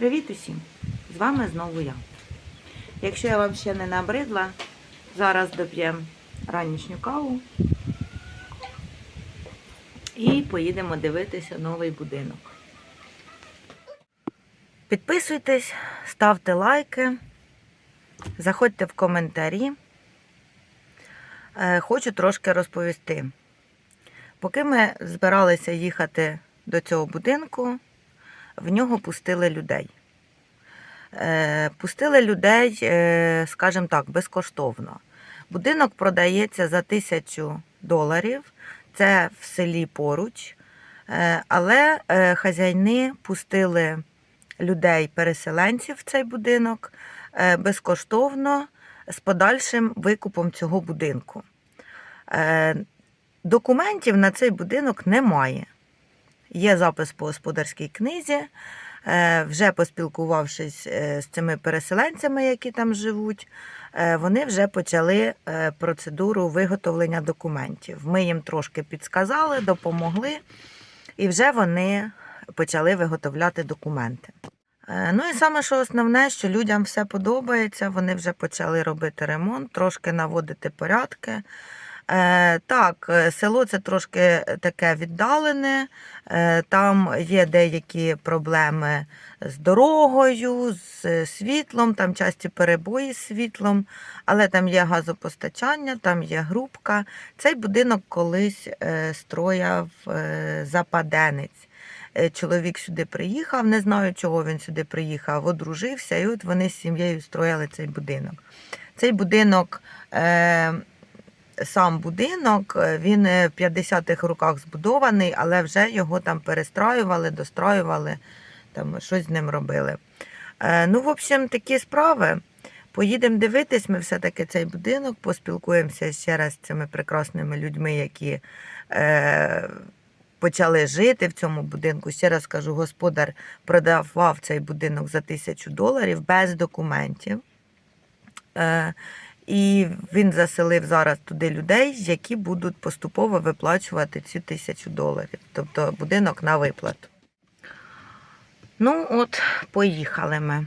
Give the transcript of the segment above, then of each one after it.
Привіт усім! З вами знову я. Якщо я вам ще не набридла, зараз доп'ємо ранішню каву і поїдемо дивитися новий будинок. Підписуйтесь, ставте лайки, заходьте в коментарі. Е, Хочу трошки розповісти. Поки ми збиралися їхати до цього будинку, в нього пустили людей. Е, Пустили людей, е, скажімо так, безкоштовно. Будинок продається за тисячу доларів. Це в селі поруч. Е, Але хазяйни пустили людей-переселенців в цей будинок безкоштовно з подальшим викупом цього будинку. Документів на цей будинок немає. Є запис по господарській книзі. Е, Вже поспілкувавшись е, з цими переселенцями, які там живуть, е, вони вже почали процедуру виготовлення документів. Ми їм трошки підсказали, допомогли, і вже вони почали виготовляти документи. Ну і саме що основне, що людям все подобається, вони вже почали робити ремонт, трошки наводити порядки. Е, Так, е, село це трошки таке віддалене, е, там є деякі проблеми з дорогою, з світлом, там часті перебої з світлом, але там є газопостачання, там є грубка. Цей будинок колись строяв западенець. Чоловік сюди приїхав, не знаю, чого він сюди приїхав, одружився, і от вони з сім'єю строїли цей будинок. Цей будинок. Сам будинок, е, він е, в 50-х роках збудований, але вже його там перестраювали, достроювали, там щось з ним робили. Е, Ну, в общем, такі справи. Поїдемо дивитись, ми все-таки цей будинок, поспілкуємося ще раз з цими прекрасними людьми, які е, почали жити в цьому будинку. Ще раз кажу, господар продавав цей будинок за тисячу доларів без документів. Е, і він заселив зараз туди людей, які будуть поступово виплачувати ці тисячу доларів. Тобто будинок на виплату. Ну, от, поїхали ми.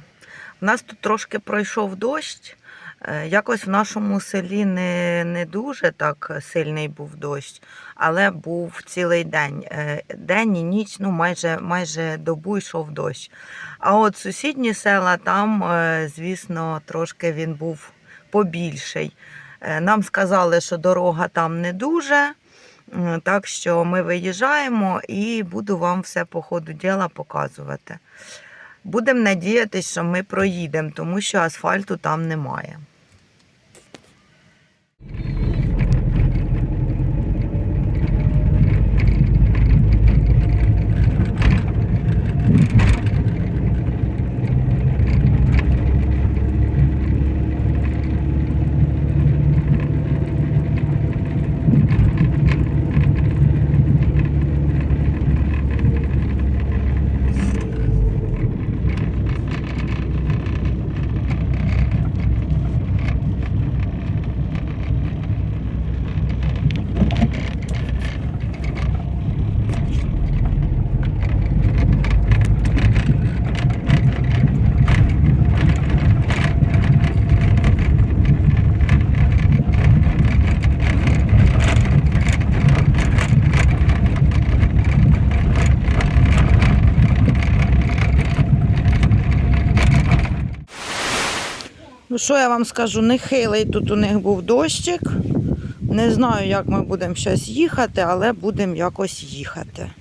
У нас тут трошки пройшов дощ. Е, Якось в нашому селі не, не дуже так сильний був дощ, але був цілий день. Е, День і ніч, ну майже, майже добу йшов дощ. А от сусідні села, там, е, звісно, трошки він був побільший. Е, Нам сказали, що дорога там не дуже, так що ми виїжджаємо і буду вам все по ходу діла показувати. Будемо надіятися, що ми проїдемо, тому що асфальту там немає. Що я вам скажу, нехилий тут у них був дощик. Не знаю, як ми будемо зараз їхати, але будемо якось їхати.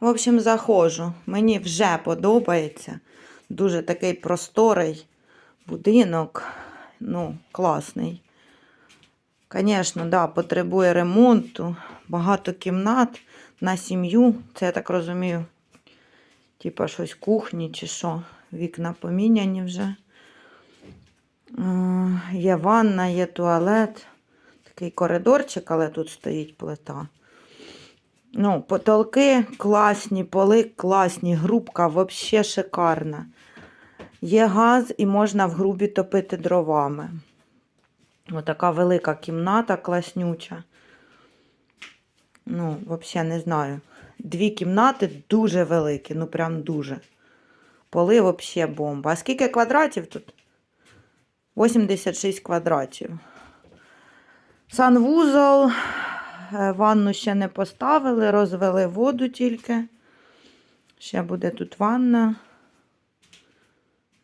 В общем, заходжу. Мені вже подобається. Дуже такий просторий будинок. Ну, класний. Звісно, да, потребує ремонту, багато кімнат на сім'ю. Це я так розумію, типа щось кухні чи що. Вікна поміняні вже. Е, Є ванна, є туалет. Такий коридорчик, але тут стоїть плита. Ну, потолки класні, поли класні, грубка взагалі шикарна. Є газ і можна в грубі топити дровами. Отака велика кімната класнюча. Ну, взагалі не знаю. Дві кімнати дуже великі, ну прям дуже. Поли взагалі бомба. А скільки квадратів тут? 86 квадратів. Санвузол. Е, Ванну ще не поставили, розвели воду тільки. Ще буде тут ванна.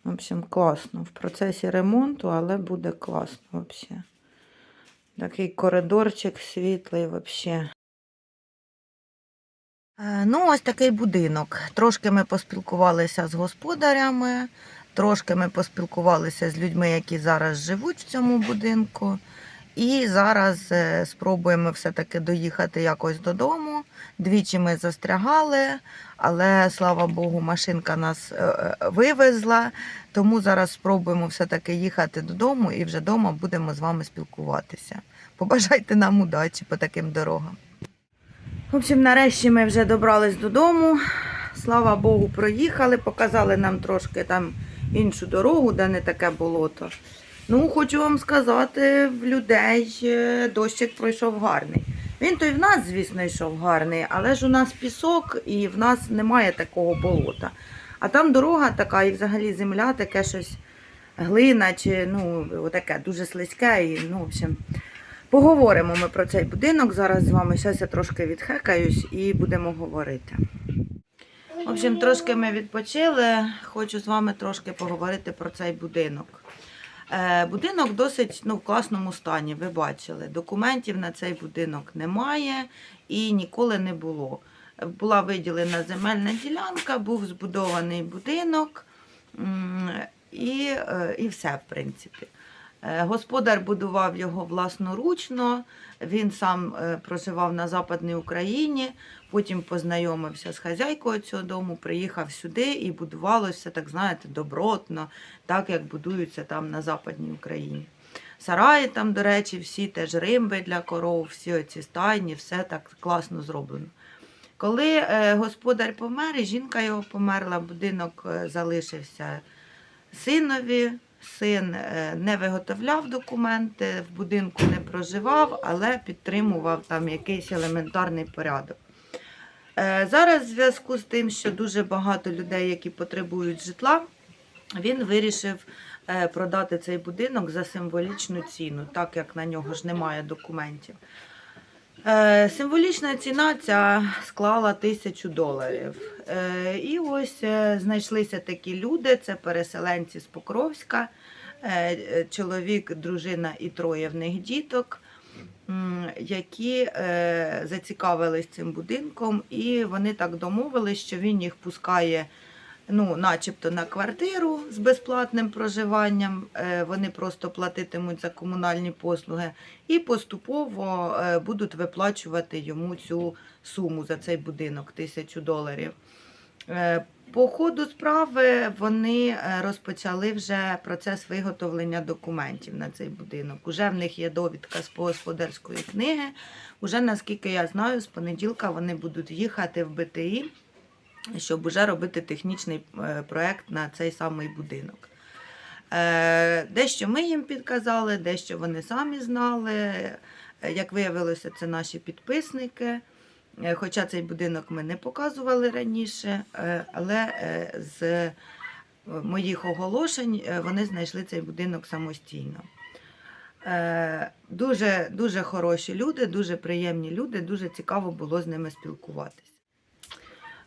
В общем, класно. В процесі ремонту, але буде класно взагалі. Такий коридорчик світлий взагалі. Ну, ось такий будинок. Трошки ми поспілкувалися з господарями, трошки ми поспілкувалися з людьми, які зараз живуть в цьому будинку. І зараз е, спробуємо все-таки доїхати якось додому. Двічі ми застрягали, але слава Богу, машинка нас е, е, вивезла. Тому зараз спробуємо все-таки їхати додому і вже вдома будемо з вами спілкуватися. Побажайте нам удачі по таким дорогам. В общем, нарешті ми вже добрались додому. Слава Богу, проїхали, показали нам трошки там іншу дорогу, де не таке болото. Ну, хочу вам сказати, в людей е, дощик пройшов гарний. Він то й в нас, звісно, йшов гарний, але ж у нас пісок і в нас немає такого болота. А там дорога така, і взагалі земля, таке щось глина, чи ну, отаке дуже слизьке. І, ну, в общем, поговоримо ми про цей будинок. Зараз з вами зараз я трошки відхекаюсь і будемо говорити. В общем, трошки ми відпочили. Хочу з вами трошки поговорити про цей будинок. Е, Будинок досить ну, в класному стані, ви бачили. Документів на цей будинок немає і ніколи не було. Була виділена земельна ділянка, був збудований будинок і, е, і все, в принципі. Е, Господар будував його власноручно, він сам е, проживав на Западній Україні, потім познайомився з хазяйкою цього дому, приїхав сюди і будувалося, так знаєте, добротно, так як будуються там на Западній Україні. Сараї там, до речі, всі теж римби для коров, всі оці стайні, все так класно зроблено. Коли е, господар помер, жінка його померла, будинок залишився синові. Син е, не виготовляв документи, в будинку не проживав, але підтримував там якийсь елементарний порядок. Е, Зараз в зв'язку з тим, що дуже багато людей, які потребують житла, він вирішив е, продати цей будинок за символічну ціну, так як на нього ж немає документів. Е, Символічна ціна ця склала тисячу доларів. Е, І ось е, знайшлися такі люди, це переселенці з Покровська, чоловік, дружина і троє в них діток, які зацікавились цим будинком, і вони так домовились, що він їх пускає. Ну, начебто на квартиру з безплатним проживанням, Е, вони просто платитимуть за комунальні послуги і поступово е, будуть виплачувати йому цю суму за цей будинок тисячу доларів. Е, По ходу справи вони розпочали вже процес виготовлення документів на цей будинок. Уже в них є довідка з господарської книги. Уже, наскільки я знаю, з понеділка вони будуть їхати в БТІ, щоб уже робити технічний е, проект на цей самий будинок. Е, Дещо ми їм підказали, дещо вони самі знали. Е, Як виявилося, це наші підписники. Хоча цей будинок ми не показували раніше, але з моїх оголошень вони знайшли цей будинок самостійно. Дуже, дуже хороші люди, дуже приємні люди, дуже цікаво було з ними спілкуватися.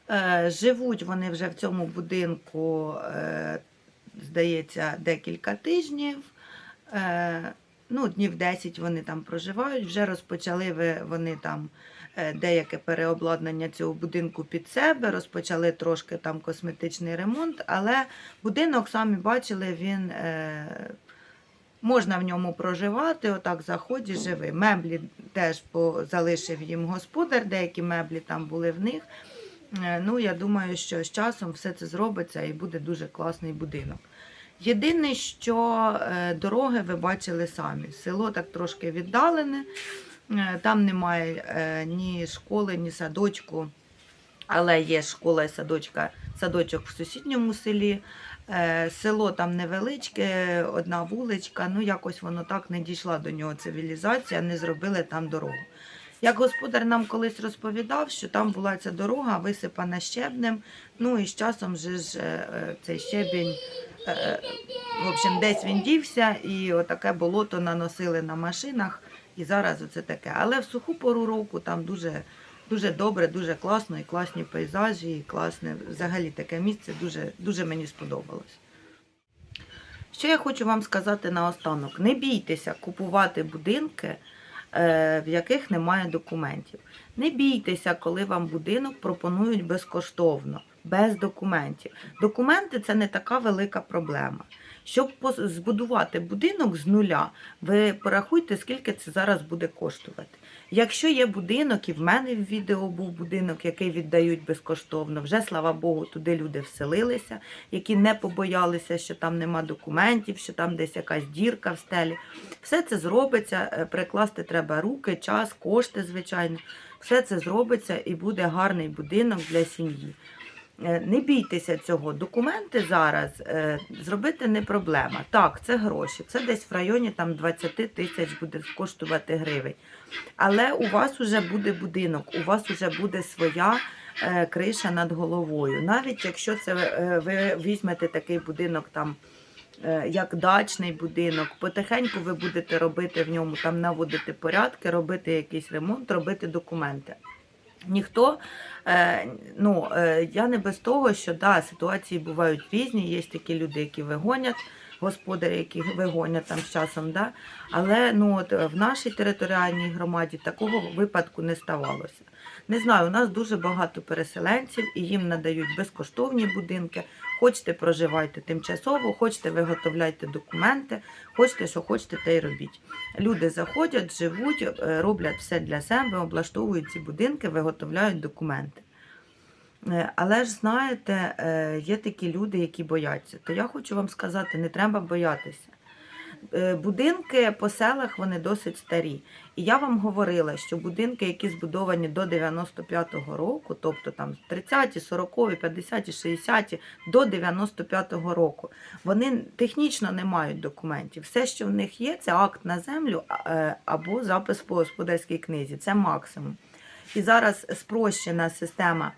Е, Живуть вони вже в цьому будинку, е, здається, декілька тижнів. Е, Ну, днів 10 вони там проживають. Вже розпочали вони там деяке переобладнання цього будинку під себе, розпочали трошки там косметичний ремонт, але будинок, самі бачили, він можна в ньому проживати, отак заході живи. Меблі теж залишив їм господар, деякі меблі там були в них. Е, Ну, я думаю, що з часом все це зробиться і буде дуже класний будинок. Єдине, що е, дороги ви бачили самі. Село так трошки віддалене. Е, Там немає ні школи, ні садочку, але є школа і садочка, садочок в сусідньому селі. Село там невеличке, одна вуличка, ну якось воно так не дійшла до нього цивілізація, не зробили там дорогу. Як господар нам колись розповідав, що там була ця дорога висипана щебнем, ну і з часом же ж е, е, цей щебінь, е, в общем, десь він дівся, і отаке болото наносили на машинах, і зараз оце таке. Але в суху пору року там дуже, дуже добре, дуже класно, і класні пейзажі, і класне взагалі таке місце дуже, дуже мені сподобалось. Що я хочу вам сказати наостанок: не бійтеся купувати будинки, в яких немає документів. Не бійтеся, коли вам будинок пропонують безкоштовно, без документів. Документи це не така велика проблема. Щоб збудувати будинок з нуля, ви порахуйте, скільки це зараз буде коштувати. Якщо є будинок, і в мене в відео був будинок, який віддають безкоштовно, вже слава Богу, туди люди вселилися, які не побоялися, що там нема документів, що там десь якась дірка в стелі. Все це зробиться, е, прикласти треба руки, час, кошти, звичайно. Все це зробиться і буде гарний будинок для сім'ї. Е, Не бійтеся цього. Документи зараз е, зробити не проблема. Так, це гроші. Це десь в районі там 20 тисяч буде коштувати гривень. Але у вас вже буде будинок, у вас вже буде своя е, криша над головою. Навіть якщо це ви візьмете такий будинок там. Як дачний будинок, потихеньку ви будете робити в ньому, там наводити порядки, робити якийсь ремонт, робити документи. Ніхто, е, ну, е, я не без того, що да, ситуації бувають різні. Є такі люди, які вигонять, господарі, які вигонять там з часом, да? але ну, от, в нашій територіальній громаді такого випадку не ставалося. Не знаю, у нас дуже багато переселенців і їм надають безкоштовні будинки. Хочете, проживайте тимчасово, хочете, виготовляйте документи, хочете, що хочете, те й робіть. Люди заходять, живуть, е, роблять все для себе, облаштовують ці будинки, виготовляють документи. Е, Але ж знаєте, е, є такі люди, які бояться. То я хочу вам сказати, не треба боятися. Е, Будинки по селах вони досить старі. І я вам говорила, що будинки, які збудовані до 95-го року, тобто там 30-ті, 40-ві, 50-ті, 60-ті, до 95-го року, вони технічно не мають документів. Все, що в них є, це акт на землю е, або запис по господарській книзі. Це максимум. І зараз спрощена система,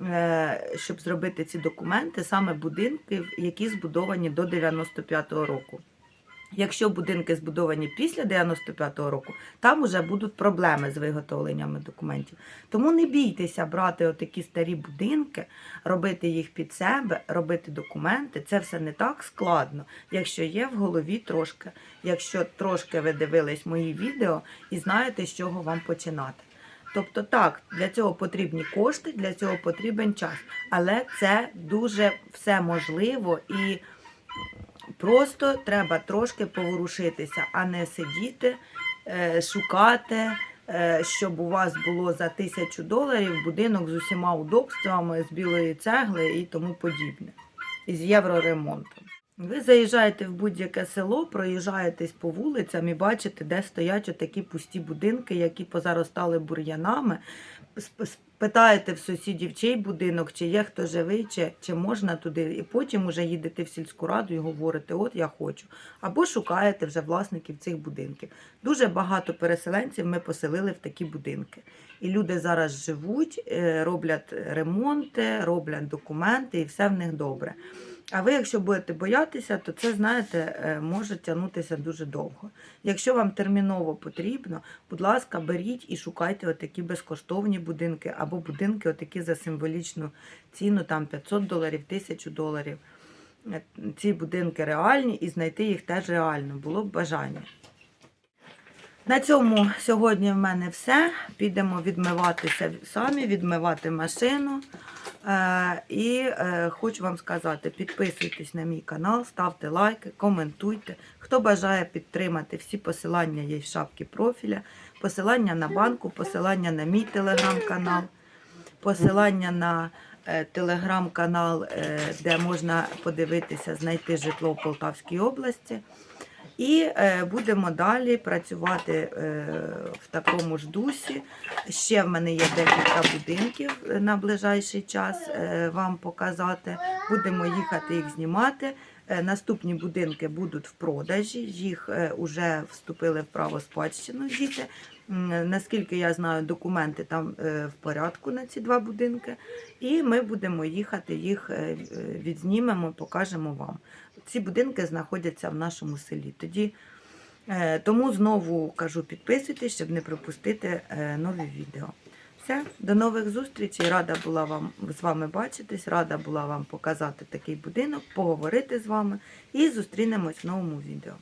е, щоб зробити ці документи, саме будинки, які збудовані до 95-го року. Якщо будинки збудовані після 95-го року, там вже будуть проблеми з виготовленнями документів. Тому не бійтеся брати отакі старі будинки, робити їх під себе, робити документи. Це все не так складно, якщо є в голові трошки, якщо трошки ви дивились мої відео і знаєте, з чого вам починати. Тобто так, для цього потрібні кошти, для цього потрібен час. Але це дуже все можливо і просто треба трошки поворушитися, а не сидіти, е, шукати, е, щоб у вас було за тисячу доларів будинок з усіма удобствами, з білої цегли і тому подібне. І з євроремонтом. Ви заїжджаєте в будь-яке село, проїжджаєтесь по вулицям і бачите, де стоять отакі пусті будинки, які позаростали бур'янами. Питаєте в сусідів, чий будинок, чи є хто живий, чи, чи можна туди. І потім уже їдете в сільську раду і говорите, от я хочу. Або шукаєте вже власників цих будинків. Дуже багато переселенців ми поселили в такі будинки. І люди зараз живуть, е, роблять ремонти, роблять документи, і все в них добре. А ви, якщо будете боятися, то це, знаєте, е, може тягнутися дуже довго. Якщо вам терміново потрібно, будь ласка, беріть і шукайте отакі безкоштовні будинки або будинки отакі за символічну ціну, там 500 доларів, 1000 доларів. Е, Ці будинки реальні і знайти їх теж реально, було б бажання. На цьому сьогодні в мене все. Підемо відмиватися самі, відмивати машину. Е, і е, хочу вам сказати, підписуйтесь на мій канал, ставте лайки, коментуйте. Хто бажає підтримати, всі посилання є в шапці профіля, посилання на банку, посилання на мій телеграм-канал, посилання на е, телеграм-канал, де можна подивитися, знайти житло в Полтавській області. І е, будемо далі працювати е, в такому ж дусі. Ще в мене є декілька будинків е, на ближайший час вам показати. Будемо їхати їх знімати. Наступні будинки будуть в продажі. Їх вже вступили в право спадщину діти. Наскільки я знаю, документи там е, в порядку на ці два будинки. І ми будемо їхати, їх е, відзнімемо, покажемо вам. Ці будинки знаходяться в нашому селі. Тоді е, тому знову кажу, підписуйтесь, щоб не пропустити нові відео. Все, до нових зустрічей. Рада була вам з вами бачитись, рада була вам показати такий будинок, поговорити з вами і зустрінемось в новому відео.